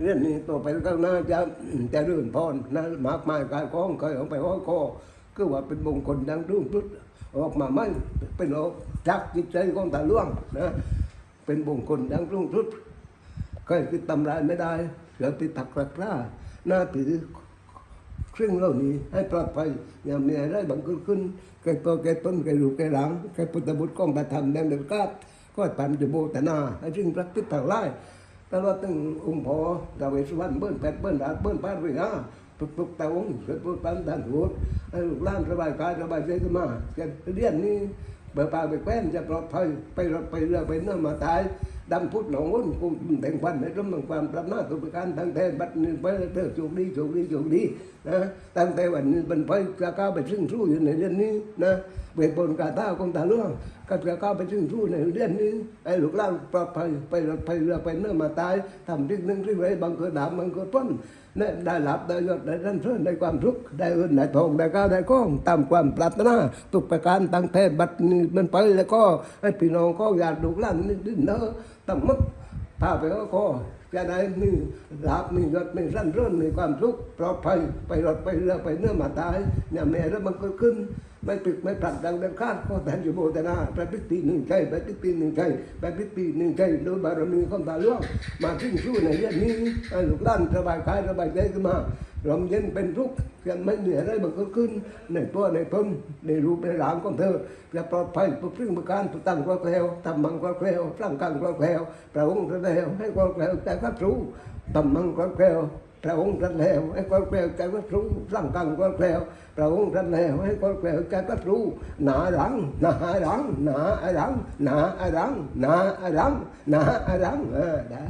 เรื่องนี้ต่อไปก็น่าจะจะรื่นพรนะมากมายกายกองเคยเอาไปห้อยคอคือว่าเป็นมงคลดังรุ่งรุดออกมาไม่เป็นออกจักจิตใจของตาล่วงนะเป็นมงคลดังรุ่งรุดเคยติดตำรายไม่ได้เสือติดตักรักร้าหน้าถือเครื่องเหล่านี้ให้ปลอดภัยอย่ามีอะไรบังเกิดขึ้นแก่ตัวแก่ต้นแก่ลูแก่หลังแก่พุทธบุตรกองประธรรมแดงเดือดกาดก็ตามจะโบตนาให้ซึ่งพระติดทางไล่ ตลอดถึงองค์พอดาวเวสวรรณเบิ้ลแปดเบิ้ลดาดเบิ้ลปาดวิหาปุกปุกตาองค์เกิดปุกปันดันหัวให้ลูกล้านสบายกายสบายใจขึ้นมาแกเรียนนี่เบอร์ปากไปแคว้นจะปลอดภัยไปรถไปเรือไปเนื้อมาตาย ดำพุทธหนองวุ่นกุมแต่งวันในร่มของความปรับหน้าตุประการตั้งแต่บัดนี้ไปเถิดโชคดีโชคดีโชคดีนะตั้งแต่วันนี้เป็นไปจะก้าวไปซึ่งสู้อยู่ในเรื่องนี้นะเวทบนกาตาของตาล่วงก็จะก้าวไปซึ่งสู้ในเรื่องนี้ไอ้ลูกหล้านปลอดภัยไปไปเรือไปเนื้อมาตายทำที่หนึ่งที่ไว้บางเกิดดาบบังเกิดพ้นได้หลับได้ยศได้รันเชิญได้ความสุขได้เงินได้ทองได้ก้าวได้ก้องตามความปรารถนาทุกประการตั้งแต่บัดนี้มันไปแล้วก็ให้พี่น้องก็อยากลูกหล้านนี่ดิ้นเนอะตั้งมัดพาไปก็ขอจะได้มีลาบมียศมีสั้นเรื่นมีความสุขปลอดภัยไปรถไปเรือไปเนื้อมาตายอย่าแม่แล้วมันเกิดขึ้น ไม่ปิดไม่ผลัดดังเดินข้ามก็แทนอยู่โบตนาพระพิตีหนึ่งใจพระพิตีหนึ่งใจพระพิตีหนึ่งใจโดยบารมีของตาหลวงมาทิ้งสู้ในเรื่องนี้ลูกล้านสบายกายสบายใจขึ้นมาลมเย็นเป็นทุกข์ยังไม่เหนื่อยอะไรมันก็ขึ้น ในตัวในตนในรูปในหลางของเธอจะปลอดภัยปกป้องประการตั้งก็แคล้วทำมังก็แคล้วร้างกังก็แคล้วพระองค์จะแล้วให้ก็แคล้วแต่ก็รู้ทำมังก็แคล้ว พระองค์ท่านแล้วให้ความแคล้วใจก็รู้สั่งกังความแคล้วพระองค์ท่านแล้วให้ความแคล้วใจก็รู้หนาหลังหนาหลังหนาหลังหนาหลังหนาหลังหนาหลังเออได้